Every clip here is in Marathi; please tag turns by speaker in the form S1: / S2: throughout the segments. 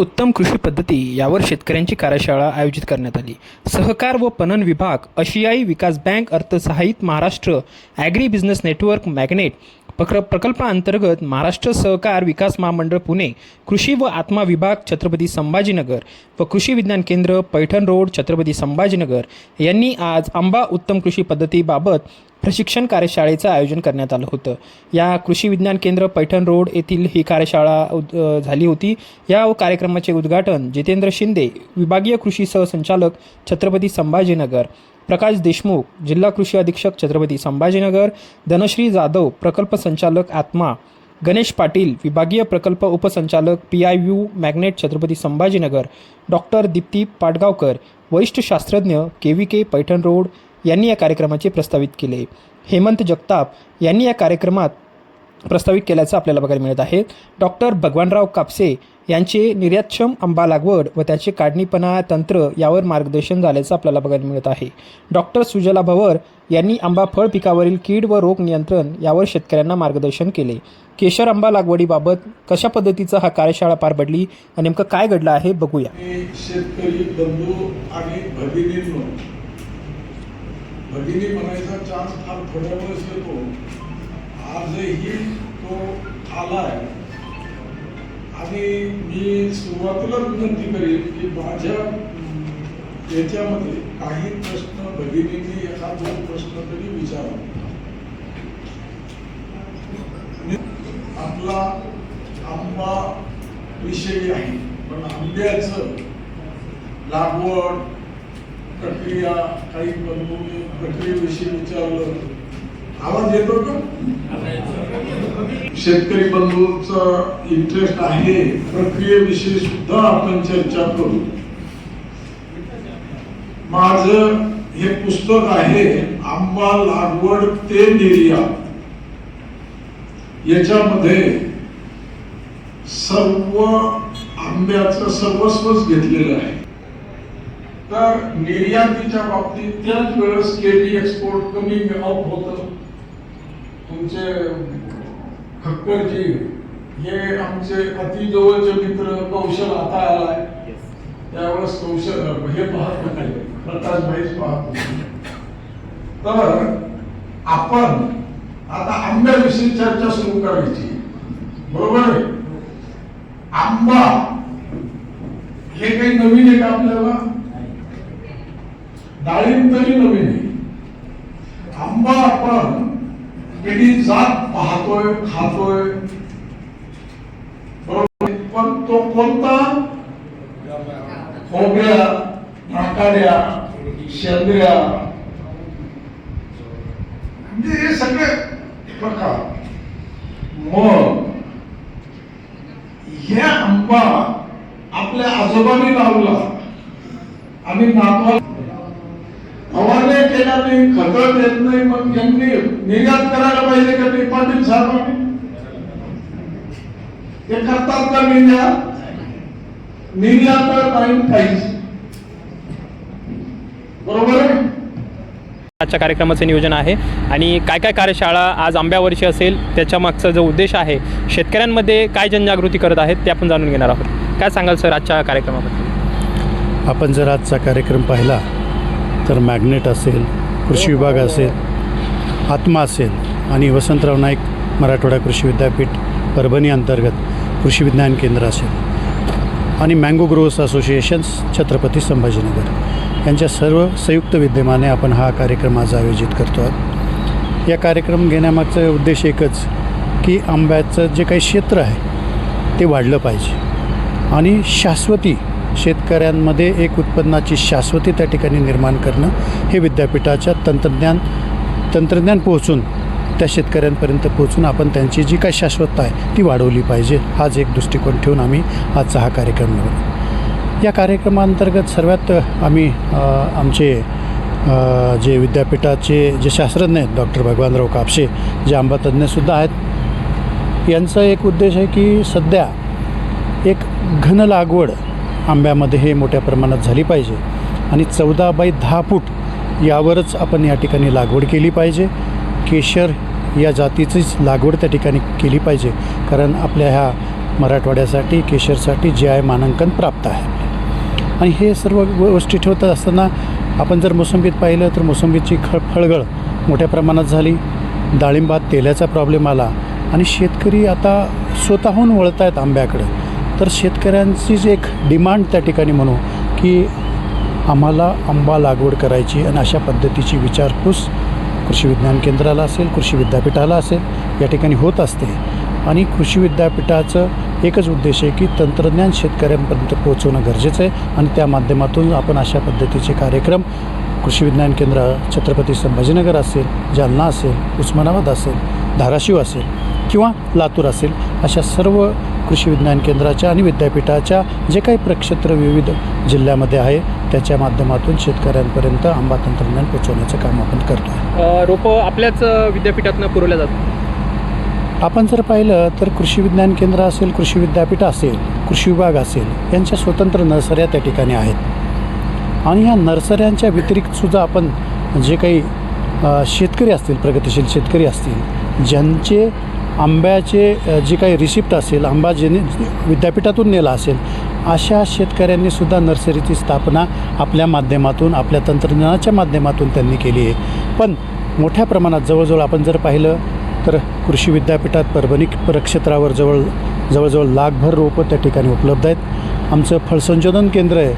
S1: उत्तम कृषी पद्धती यावर शेतकऱ्यांची कार्यशाळा आयोजित करण्यात आली. सहकार व पणन विभाग आशियाई विकास bank अर्थसहाय्यित Maharashtra agri business network magnet प्रक प्रकल्पाअंतर्गत महाराष्ट्र सहकार विकास महामंडळ पुणे कृषी व आत्मा विभाग छत्रपती संभाजीनगर व कृषी विज्ञान केंद्र पैठण रोड छत्रपती संभाजीनगर यांनी आज आंबा उत्तम कृषी पद्धतीबाबत प्रशिक्षण कार्यशाळेचं आयोजन करण्यात आलं होतं. या कृषी विज्ञान केंद्र पैठण रोड येथील ही कार्यशाळा उद- झाली होती. या कार्यक्रमाचे उद्घाटन जितेंद्र शिंदे विभागीय कृषी सहसंचालक छत्रपती संभाजीनगर प्रकाश देशमुख जिल्हा कृषी अधीक्षक छत्रपती संभाजीनगर धनश्री जाधव प्रकल्प संचालक आत्मा गणेश पाटील विभागीय प्रकल्प उपसंचालक P I U magnet Chhatrapati Sambhajinagar doctor Dipti Patgaonkar वरिष्ठ शास्त्रज्ञ K V K Paithan road यांनी या कार्यक्रमाचे प्रस्तावित केले. हेमंत जगताप यांनी या कार्यक्रमात प्रस्तावित केल्याचं आपल्याला बघायला मिळत आहे. डॉक्टर भगवानराव कापसे यांचे निर्यातक्षम आंबा लागवड व त्याचे काढणीपणा तंत्र यावर मार्गदर्शन झाल्याचं आपल्याला बघायला मिळत आहे. डॉक्टर सुजला भवर यांनी आंबा फळ पिकावरील कीड व रोग नियंत्रण यावर शेतकऱ्यांना मार्गदर्शन केले. केशर आंबा लागवडीबाबत कशा पद्धतीचा हा कार्यशाळा पार पडली आणि नेमकं काय घडलं आहे बघूया.
S2: शेतकरी बंधू आणि भगिनी म्हणायचा चान्स फार थोड्या वेळेस येतो. आजही तो आलाय. आणि मी सुरुवातीलाच विनंती करेन की माझ्या याच्यामध्ये काही प्रश्न भगिनींनी एखाद दोन प्रश्न तरी विचारा. आपला आंबा विषयी आहे पण आंब्याचं लागवड प्रक्रिया काही प्रक्रियेविषयी विचारलं आवाज येतो का? शेतकरी बंधूंचा इंटरेस्ट आहे प्रक्रियेविषयी सुद्धा आपण चर्चा करू. माझ हे पुस्तक आहे आंबा लागवड ते निर्यात याच्यामध्ये सर्व आंब्याचं सर्वस्वच घेतलेलं आहे. तर निर्यातीच्या बाबतीत त्याच वेळेस केली एक्सपोर्ट कमी अप होत. तुमचे खक्करजी हे आमचे अति जवळचे मित्र कौशल आता आलाय. त्यावेळेस कौशल हे पाहत होते. प्रकाश भाईच पाहत होते. तर आपण आता आंब्याविषयी चर्चा सुरू करायची. बरोबर आहे? आंबा हे काही नवीन आहे का आपल्याला? डाळिंब तरी नवीन आहे. आंबा आपण पिढी जात पाहतोय खातोय? बरोबर. पण तो कोणता? खोबऱ्या नाकाड्या शेंद्र्या म्हणजे हे सगळे प्रकार. मग हे आंबा आपल्या आजोबांनी लावला. आणि नातवा फवारण्या केल्या नाही खतं देत नाही मग यांनी निर्यात करायला पाहिजे का नाही पाटील साहेबांनी? ते करतात का निर्यात? निर्यात तर नाही काहीच. बरोबर आहे?
S1: आजच्या कार्यक्रमाचं नियोजन आहे आणि काय काय कार्यशाळा आज आंब्यावर्षी असेल त्याच्या मागचा जो उद्देश आहे शेतकऱ्यांमध्ये काय जनजागृती करत आहेत ते आपण जाणून घेणार आहोत. काय सांगाल सर आजच्या कार्यक्रमाबद्दल?
S3: आपण जर आजचा कार्यक्रम पाहिला तर मॅग्नेट असेल कृषी विभाग असेल आत्मा असेल आणि वसंतराव नाईक मराठवाडा कृषी विद्यापीठ परभणी अंतर्गत कृषी विज्ञान केंद्र असेल. आणि mango growers associations Chhatrapati Sambhajinagar. यांच्या सर्व संयुक्त विद्यमाने आपण हा कार्यक्रम आज आयोजित करतो आहोत. या कार्यक्रम घेण्यामागचा उद्देश एकच की आंब्याचं जे काही क्षेत्र आहे ते वाढलं पाहिजे. आणि शाश्वती शेतकऱ्यांमध्ये एक उत्पन्नाची शाश्वती त्या ठिकाणी निर्माण करणं हे विद्यापीठाच्या तंत्रज्ञान तंत्रज्ञान पोहोचून त्या शेतकऱ्यांपर्यंत पोहोचून आपण त्यांची जी काही शाश्वतता आहे ती वाढवली पाहिजे. हाच एक दृष्टिकोन ठेवून आम्ही आजचा हा कार्यक्रम निवडला या कार्यक्रमांतर्गत सर्वात आम्ही आमचे जे विद्यापीठाचे जे शास्त्रज्ञ आहेत डॉक्टर भगवानराव कापसे जे आंबातज्ज्ञसुद्धा आहेत यांचा एक उद्देश आहे की सध्या एक घन लागवड आंब्यामध्ये हे मोठ्या प्रमाणात झाली पाहिजे. आणि चौदा बाय दहा फूट यावरच आपण या ठिकाणी लागवड केली पाहिजे. केशर या जातीचीच लागवड त्या ठिकाणी केली पाहिजे. कारण आपल्या ह्या मराठवाड्यासाठी केशरसाठी जे आय मानांकन प्राप्त आहे. आणि हे सर्व गोष्टी ठेवत असताना आपण जर मोसंबीत पाहिलं तर मोसंबीची खळ फळगळ मोठ्या प्रमाणात झाली. डाळिंबात तेलाचा प्रॉब्लेम आला. आणि शेतकरी आता स्वतःहून वळत आहेत आंब्याकडं. तर शेतकऱ्यांची जी एक डिमांड त्या ठिकाणी म्हणू की आम्हाला आंबा लागवड करायची आणि अशा पद्धतीची विचारपूस कृषी विज्ञान केंद्राला असेल कृषी विद्यापीठाला असेल या ठिकाणी होत असते. आणि कृषी विद्यापीठाचं एकच उद्देश आहे की तंत्रज्ञान शेतकऱ्यांपर्यंत पोहोचवणं गरजेचं आहे आणि त्या माध्यमातून आपण अशा पद्धतीचे कार्यक्रम कृषी विज्ञान केंद्र छत्रपती संभाजीनगर असेल जालना असेल उस्मानाबाद असेल धाराशिव असेल किंवा लातूर असेल अशा सर्व कृषी विज्ञान केंद्राच्या आणि विद्यापीठाच्या जे काही प्रक्षेत्र विविध जिल्ह्यामध्ये आहे त्याच्या माध्यमातून शेतकऱ्यांपर्यंत आंबा तंत्रज्ञान पोचवण्याचं काम आपण करतो
S1: रोपं आपल्याच विद्यापीठातनं पुरवल्या जातात?
S3: आपण जर पाहिलं तर कृषी विज्ञान केंद्र असेल कृषी विद्यापीठ असेल कृषी विभाग असेल यांच्या स्वतंत्र नर्सऱ्या त्या ठिकाणी आहेत. आणि ह्या नर्सऱ्यांच्या व्यतिरिक्तसुद्धा आपण जे काही शेतकरी असतील प्रगतिशील शेतकरी असतील ज्यांचे आंब्याचे जी जे काही रिसिप्ट असेल आंबा जेने विद्यापीठातून नेला असेल अशा शेतकऱ्यांनीसुद्धा नर्सरीची स्थापना आपल्या माध्यमातून आपल्या तंत्रज्ञानाच्या माध्यमातून त्यांनी केली आहे. पण मोठ्या प्रमाणात जवळजवळ आपण जर पाहिलं तर कृषी विद्यापीठात परभणी प्रक्षेत्रावर जवळ जवळजवळ लाखभर रोपं त्या ठिकाणी उपलब्ध आहेत. आमचं फळसंशोधन केंद्र आहे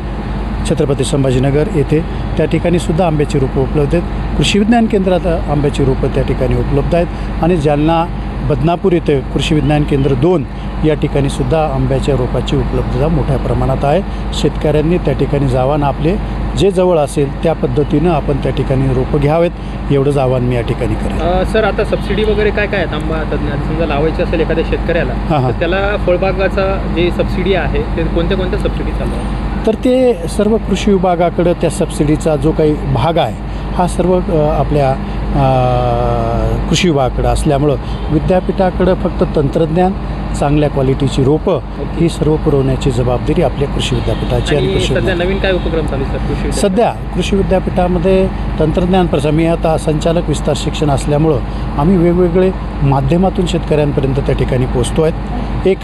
S3: छत्रपती संभाजीनगर येथे. त्या ठिकाणी सुद्धा आंब्याची रोपं उपलब्ध आहेत. कृषी विज्ञान केंद्रात आंब्याची रोपं त्या ठिकाणी उपलब्ध आहेत. आणि ज्यांना बदनापूर येथे कृषी विज्ञान केंद्र दोन या ठिकाणी सुद्धा आंब्याच्या रोपाची उपलब्धता मोठ्या प्रमाणात आहे. शेतकऱ्यांनी त्या ठिकाणी जावं आणि आपले जे जवळ असेल त्या पद्धतीनं आपण त्या ठिकाणी रोपं घ्यावेत. एवढंच आवाहन मी या ठिकाणी करेन.
S1: सर आता सबसिडी वगैरे काय काय आहेत? आंबा तज्ञ समजा लावायची असेल एखाद्या शेतकऱ्याला. तर त्याला फळबागाचा जे सबसिडी आहे ते कोणत्या कोणत्या सबसिडी चालू आहे
S3: तर ते सर्व कृषी विभागाकडं त्या सबसिडीचा जो काही भाग आहे हा सर्व आपल्या कृषी विभागाकडं असल्यामुळं विद्यापीठाकडं फक्त तंत्रज्ञान चांगल्या क्वालिटीची रोपं ही सर्व पुरवण्याची जबाबदारी आपल्या कृषी विद्यापीठाची आणि कृषी
S1: सध्या नवीन काय उपक्रम चालू कृषी?
S3: सध्या कृषी विद्यापीठामध्ये तंत्रज्ञान प्रसार मी आता संचालक विस्तार शिक्षण असल्यामुळं आम्ही वेगवेगळे माध्यमातून शेतकऱ्यांपर्यंत त्या ठिकाणी पोचतो आहेत एक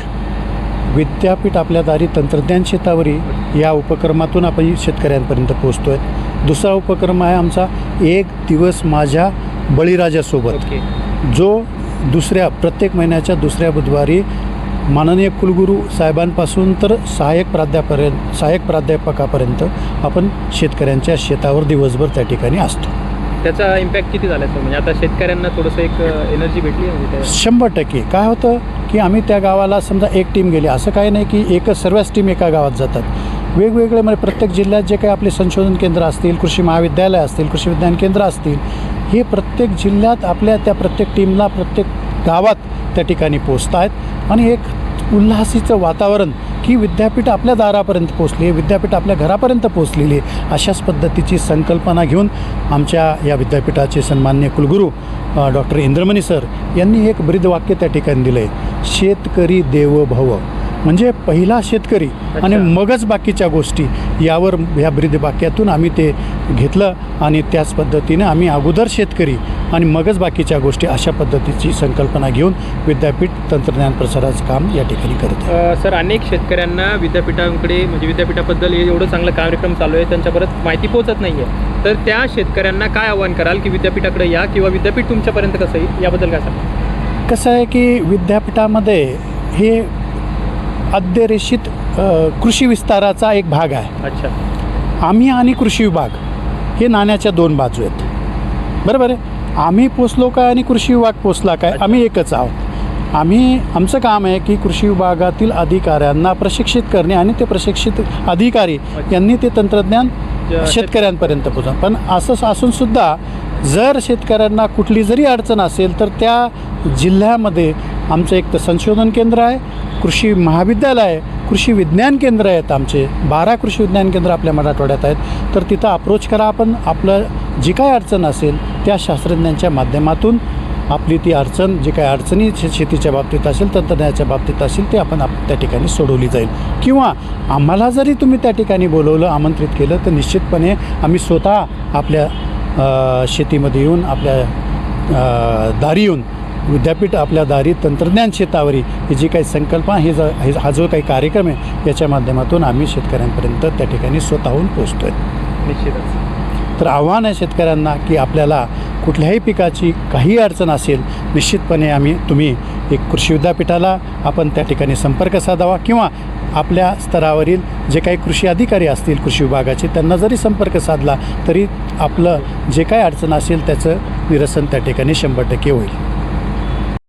S3: विद्यापीठ आपल्या दारी तंत्रज्ञान शेतावरी या उपक्रमातून आपण शेतकऱ्यांपर्यंत पोचतो आहे दुसरा उपक्रम आहे आमचा एक दिवस माझ्या बळीराजासोबत.
S1: ओके.
S3: जो दुसऱ्या प्रत्येक महिन्याच्या दुसऱ्या बुधवारी माननीय कुलगुरू साहेबांपासून तर सहाय्यक प्राध्यापर्यंत सहाय्यक प्राध्यापकापर्यंत आपण शेतकऱ्यांच्या शेतावर दिवसभर त्या ठिकाणी असतो.
S1: त्याचा इम्पॅक्ट किती झाला म्हणजे आता शेतकऱ्यांना थोडंसं एक एनर्जी भेटली म्हणजे
S3: शंभर टक्के. काय होतं की आम्ही त्या गावाला समजा एक टीम गेली. असं काही नाही की एकच सर्वच टीम एका गावात जातात. वेगवेगळे म्हणजे प्रत्येक जिल्ह्यात जे काही आपले संशोधन केंद्र असतील कृषी महाविद्यालय असतील कृषी विज्ञान केंद्र असतील हे प्रत्येक जिल्ह्यात आपल्या त्या प्रत्येक टीमला प्रत्येक गावात त्या ठिकाणी पोचत आहेत. आणि एक उल्हासीचं वातावरण की विद्यापीठ आपल्या दारापर्यंत पोचली आहे विद्यापीठ आपल्या घरापर्यंत पोचलेली आहे अशाच पद्धतीची संकल्पना घेऊन आमच्या या विद्यापीठाचे सन्मान्य कुलगुरू डॉक्टर इंद्रमणी सर यांनी एक ब्रीदवाक्य त्या ठिकाणी दिलं आहे शेतकरी देव भव म्हणजे पहिला शेतकरी आणि. मगच बाकीच्या गोष्टी यावर ह्या ब्रीदवाक्यातून आम्ही ते घेतलं आणि त्याच पद्धतीने आम्ही अगोदर शेतकरी आणि मगच बाकीच्या गोष्टी अशा पद्धतीची संकल्पना घेऊन विद्यापीठ तंत्रज्ञान प्रसाराचं काम या ठिकाणी करत
S1: सर अनेक शेतकऱ्यांना विद्यापीठाकडे म्हणजे विद्यापीठाबद्दल हे एवढं चांगलं कार्यक्रम चालू आहे त्यांच्यापर्यंत माहिती पोहोचत नाही आहे तर त्या शेतकऱ्यांना काय आव्हान कराल की विद्यापीठाकडे या किंवा विद्यापीठ तुमच्यापर्यंत कसं येईल? याबद्दल काय सांगा
S3: कसं आहे की विद्यापीठामध्ये हे अद्यरेषित अ, कृषी विस्ताराचा एक भाग आहे.
S1: अच्छा.
S3: आम्ही आणि कृषी विभाग हे नाण्याच्या दोन बाजू आहेत. बरोबर आहे? आम्ही पोचलो काय आणि कृषी विभाग पोचला काय? आम्ही एकच आहोत. आम्ही आमचं काम आहे की कृषी विभागातील अधिकाऱ्यांना प्रशिक्षित करणे आणि ते प्रशिक्षित अधिकारी यांनी ते तंत्रज्ञान शेतकऱ्यांपर्यंत पोचा पण असं असून सुद्धा जर शेतकऱ्यांना कुठली जरी अडचण असेल तर त्या जिल्ह्यामध्ये आमचं एक तर संशोधन केंद्र आहे कृषी महाविद्यालय आहे कृषी विज्ञान केंद्र आहेत आमचे. बारा कृषी विज्ञान केंद्र आपल्या मराठवाड्यात आहेत. तर तिथं अप्रोच करा आपण. आपलं जी काय अडचण असेल त्या शास्त्रज्ञांच्या माध्यमातून आपली ती अडचण जी काही अडचणी शेतीच्या बाबतीत असेल तंत्रज्ञानाच्या बाबतीत असेल ते आपण आप त्या ठिकाणी सोडवली जाईल. किंवा आम्हाला जरी तुम्ही त्या ठिकाणी बोलवलं आमंत्रित केलं तर निश्चितपणे आम्ही स्वतः आपल्या शेतीमध्ये येऊन आपल्या दारी येऊन विद्यापीठ आपल्या दारी तंत्रज्ञान क्षेत्रावरील ही जी काही संकल्पना हे ज हे- हा जो काही कार्यक्रम आहे याच्या माध्यमातून आम्ही शेतकऱ्यांपर्यंत त्या ठिकाणी स्वतःहून पोचतो आहे
S1: निश्चितच.
S3: तर आव्हान आहे शेतकऱ्यांना की आपल्याला कुठल्याही पिकाची काही अडचण असेल निश्चितपणे आम्ही तुम्ही एक कृषी विद्यापीठाला आपण त्या ठिकाणी संपर्क साधावा किंवा आपल्या स्तरावरील जे काही कृषी अधिकारी असतील कृषी विभागाचे त्यांना जरी संपर्क साधला तरी आपलं जे काही अडचण असेल त्याचं निरसन त्या ठिकाणी शंभर टक्के होईल.